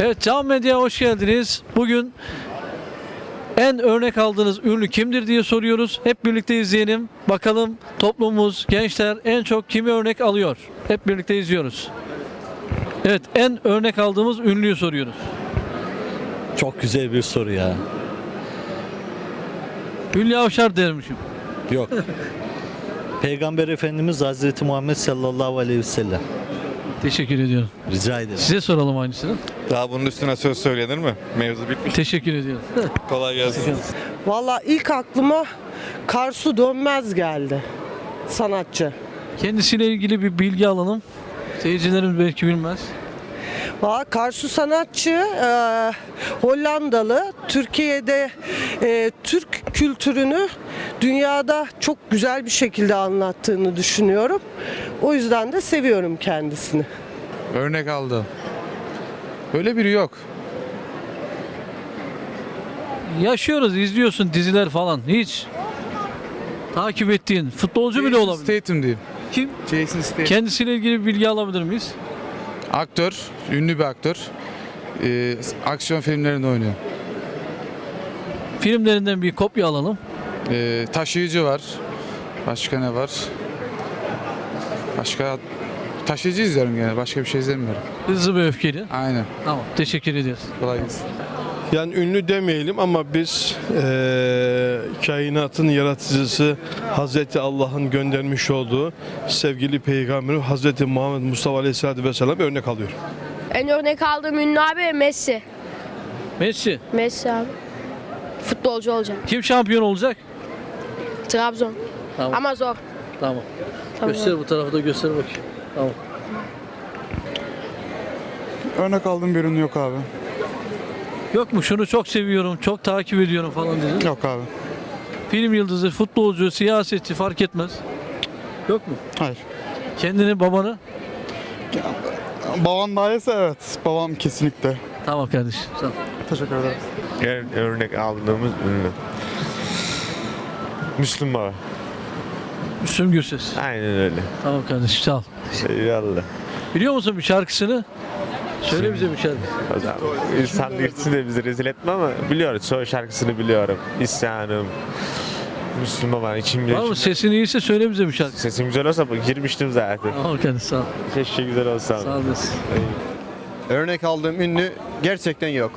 Evet Can Medya'ya hoş geldiniz. Bugün en örnek aldığınız ünlü kimdir diye soruyoruz. Hep birlikte izleyelim. Bakalım toplumumuz, gençler en çok kimi örnek alıyor? Hep birlikte izliyoruz. Evet en örnek aldığımız ünlüyü soruyoruz. Çok güzel bir soru ya. Hülya Avşar dermişim. Yok. Peygamber Efendimiz Hazreti Muhammed sallallahu aleyhi ve sellem. Teşekkür ediyorum. Rica ederim. Size soralım aynısını. Daha bunun üstüne söz söylenir mi? Mevzu bitmiş. Teşekkür ediyorum. Kolay gelsin. Valla ilk aklıma Karsu Dönmez geldi. Sanatçı. Kendisiyle ilgili bir bilgi alalım. Seyircilerimiz belki bilmez. Valla Karsu sanatçı, e, Hollandalı. Türkiye'de e, Türk kültürünü dünyada çok güzel bir şekilde anlattığını düşünüyorum. O yüzden de seviyorum kendisini. Örnek aldı. Böyle biri yok. Yaşıyoruz, izliyorsun diziler falan. Hiç takip ettiğin futbolcu bile olabilir. Statham diyeyim. Kim? Jason Statham. Kendisiyle ilgili bir bilgi alabilir miyiz? Aktör, ünlü bir aktör. Ee, aksiyon filmlerinde oynuyor. Filmlerinden bir kopya alalım. Ee, taşıyıcı var. Başka ne var? Başka taşıyıcı izliyorum gene. Başka bir şey izlemiyorum. Hızlı ve öfkeli. Aynen. Tamam. Teşekkür ediyoruz. Kolay gelsin. Yani ünlü demeyelim ama biz eee, kainatın yaratıcısı Hazreti Allah'ın göndermiş olduğu sevgili peygamberi Hazreti Muhammed Mustafa Aleyhisselatü Vesselam örnek alıyor. En örnek aldığım ünlü abi Messi. Messi. Messi abi. Futbolcu olacak. Kim şampiyon olacak? Trabzon. Tamam. Ama zor. Tamam. Tamam. Göster bu tarafa da göster bakayım. Tamam. Örnek aldığım bir ünlü yok abi. Yok mu şunu çok seviyorum, çok takip ediyorum falan dedin. Yok abi. Film yıldızı, futbolcu, siyasetçi fark etmez. Yok mu? Hayır. Kendini, babanı? Babam daha iyiyse evet. Babam kesinlikle. Tamam kardeşim. Sağ ol. Teşekkür ederim. En örnek aldığımız ünlü. Müslüm Baba. Müslüm Gürses. Aynen öyle. Tamam kardeşim sağ ol. Eyvallah. Biliyor musun bir şarkısını? Söyle bize bir şarkı. O zaman insanlık için de bizi rezil etme ama biliyoruz. Çoğu şarkısını biliyorum. İsyanım. Müslüm Baba içim bile. Var mı? Sesin iyiyse söyle bize bir şarkı. Sesim güzel olsa girmiştim zaten. Tamam kardeşim sağ ol. Keşke güzel olsa. Sağ olasın. Örnek aldığım ünlü gerçekten yok.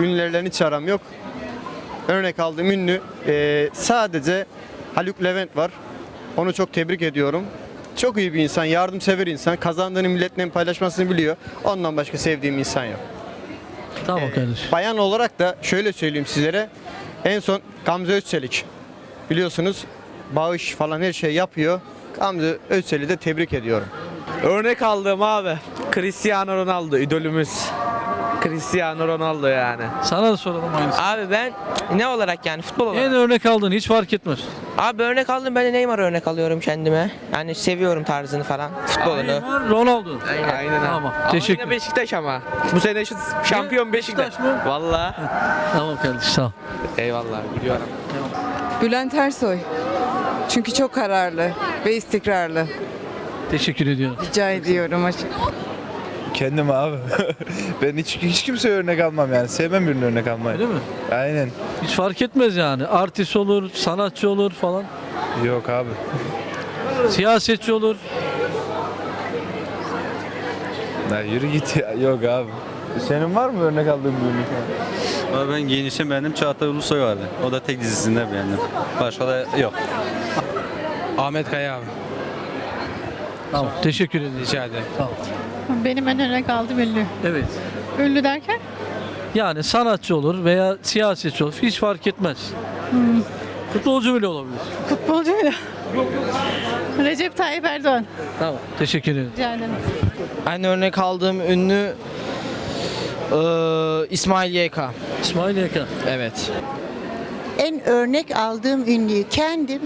Ünlülerden hiç aram yok. Örnek aldığım ünlü eee, sadece Haluk Levent var. Onu çok tebrik ediyorum. Çok iyi bir insan, yardımsever insan. Kazandığını milletle paylaşmasını biliyor. Ondan başka sevdiğim insan yok. Tamam kardeşim. Bayan olarak da şöyle söyleyeyim sizlere. En son Gamze Özçelik. Biliyorsunuz bağış falan her şey yapıyor. Gamze Özçelik'i de tebrik ediyorum. Örnek aldığım abi Cristiano Ronaldo idolümüz. Cristiano Ronaldo yani. Sana da soralım aynısını. Abi ben ne olarak yani futbol olarak. En örnek aldın hiç fark etmez. Abi örnek aldım ben de Neymar örnek alıyorum kendime. Yani seviyorum tarzını falan futbolunu. Neymar, Ronaldo. Aynen aynen abi. Tamam, Ama teşekkür. yine Beşiktaş ama. Bu sene şu şampiyon Beşiktaş. Beşiktaş mı? Vallahi. Tamam kardeşim sağ ol. Eyvallah biliyorum. Bülent Ersoy. Çünkü çok kararlı ve istikrarlı. Teşekkür ediyorum. Rica ediyorum. Kendim abi. ben hiç, hiç kimseye örnek almam yani. Sevmem birini örnek almayı. Öyle mi? Aynen. Hiç fark etmez yani. Artist olur, sanatçı olur falan. Yok abi. Siyasetçi olur. Ya yürü git ya. Yok abi. Senin var mı örnek aldığın bir örnek? Ben genişim beğendim. Çağatay Ulusoy vardı. O da tek dizisinde beğendim. Başka da yok. Ahmet Kaya abi. Tamam. Teşekkür ederim. Rica ederim. Ol. Benim en örnek aldığım ünlü. Evet. Ünlü derken? Yani sanatçı olur veya siyasetçi olur. Hiç fark etmez. Futbolcu bile olabilir. Futbolcu mu? Recep Tayyip Erdoğan. Tamam. Teşekkür ederim. Rica ederim. En örnek aldığım ünlü eee, İsmail YK. İsmail Yaka. Evet. En örnek aldığım ünlüyü kendim,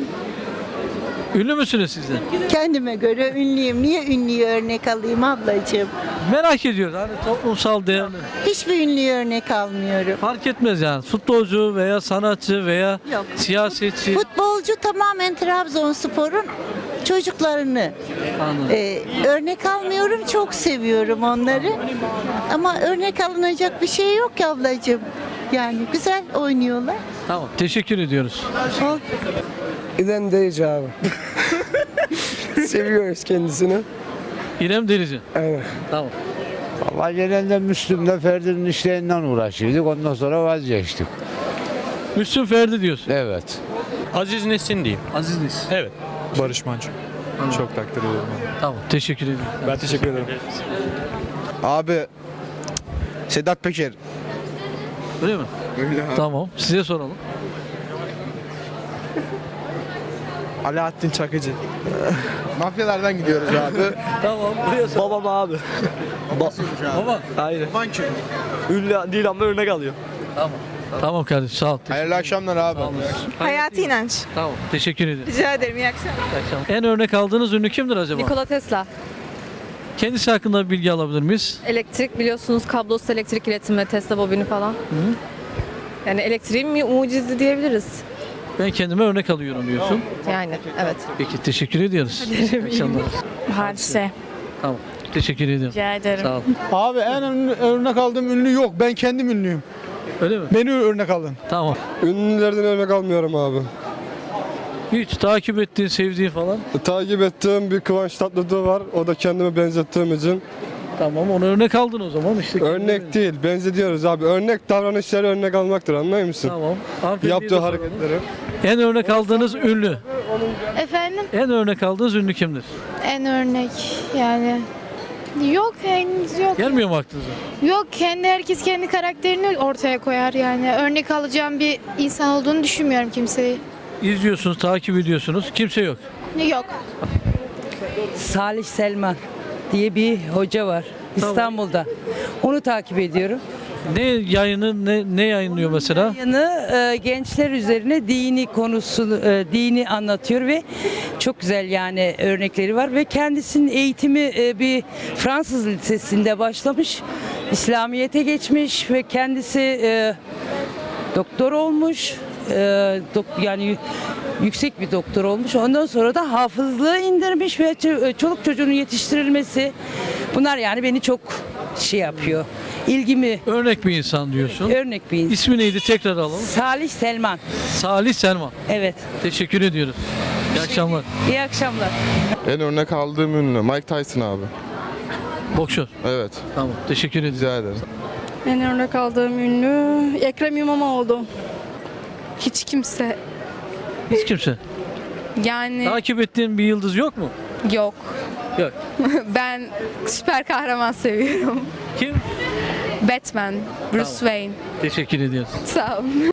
Ünlü müsünüz sizden? kendime göre ünlüyüm. Niye ünlüyü örnek alayım ablacığım? Merak ediyoruz. Hani toplumsal değerli. Hiçbir ünlüyü örnek almıyorum. Fark etmez yani. Futbolcu veya sanatçı veya Yok. siyasetçi. Futbolcu tamamen Trabzonspor'un çocuklarını e, örnek almıyorum. Çok seviyorum onları. Ama örnek alınacak bir şey yok ablacığım. Yani güzel oynuyorlar. Tamam. Teşekkür ediyoruz. İrem Deyici abi. Seviyoruz kendisini. İrem Derici. Aynen. Tamam. Valla genelde Müslüm'le Ferdi'nin işlerinden uğraşıyorduk. Ondan sonra vazgeçtik. Müslüm Ferdi diyorsun. Evet. Aziz Nesin diyeyim. Aziz Nesin. Evet. Barış Manço. Çok takdir ediyorum. Tamam. Teşekkür ediyorum. Ben teşekkür ederim. Abi Sedat Peker. Öyle mi? Tamam. Size soralım. Alaaddin Çakıcı. Mafyalardan gidiyoruz abi. Tamam. Buraya. Babam abi. Baba. Aynen. Ünlü değil ama örnek alıyor. Tamam. Tamam kardeşim. Sağ ol. Hayırlı akşamlar abi. Hayati inanç. Tamam. Teşekkür ederim. Rica ederim. İyi akşamlar. En örnek aldığınız ünlü kimdir acaba? Nikola Tesla. Kendisi hakkında bir bilgi alabilir miyiz? Elektrik biliyorsunuz kablosuz elektrik iletimi, Tesla bobini falan. Yani elektriğin mi mucizi diyebiliriz. Ben kendime örnek alıyorum diyorsun. Yani evet. Peki teşekkür ediyoruz. İyi akşamlar. Hadise. Tamam. Teşekkür ediyorum. Rica ederim. Sağ ol. Abi en örnek aldığım ünlü yok. Ben kendim ünlüyüm. Öyle mi? Beni örnek alın. Tamam. Ünlülerden örnek almıyorum abi. Hiç takip ettiğin, sevdiğin falan. Takip ettiğim bir Kıvanç Tatlıtuğ var. O da kendime benzettiğim için. Tamam onu örnek aldın o zaman işte. Örnek değil, benzetiyoruz abi. Örnek davranışları örnek almaktır anlıyor musun? Tamam. Hanımefendiye de Yaptığı soralım. hareketleri. En örnek aldığınız ünlü. Efendim? En örnek aldığınız ünlü kimdir? En örnek yani. Yok henüz yok. Gelmiyor mu aklınıza? Yok kendi herkes kendi karakterini ortaya koyar yani. Örnek alacağım bir insan olduğunu düşünmüyorum kimseyi. İzliyorsunuz, takip ediyorsunuz. Kimse yok. Yok. Salih Selman diye bir hoca var İstanbul'da. Onu takip ediyorum. Ne yayını, ne, ne yayınlıyor mesela? Yanı e, gençler üzerine dini konusu e, dini anlatıyor ve çok güzel yani örnekleri var ve kendisinin eğitimi e, bir Fransız lisesinde başlamış. İslamiyete geçmiş ve kendisi e, doktor olmuş. E, dok- yani yü- yüksek bir doktor olmuş. Ondan sonra da hafızlığı indirmiş ve ç- çoluk çocuğun yetiştirilmesi bunlar yani beni çok şey yapıyor. İlgimi Örnek bir insan diyorsun. örnek bir insan. İsmi neydi tekrar alalım. Salih Selman. Salih Selman. Evet. Teşekkür ediyoruz. İyi akşamlar. İyi akşamlar. En örnek aldığım ünlü Mike Tyson abi. Boksör. Evet, Tamam. Teşekkür ediyorum. rica ederim. En örnek aldığım ünlü Ekrem İmamoğlu. Hiç kimse Hiç kimse. yani Takip ettiğin bir yıldız yok mu? yok. Yok. ben süper kahraman seviyorum. Kim? Batman, Bruce. Wayne. Teşekkür ediyoruz. Sağ olun.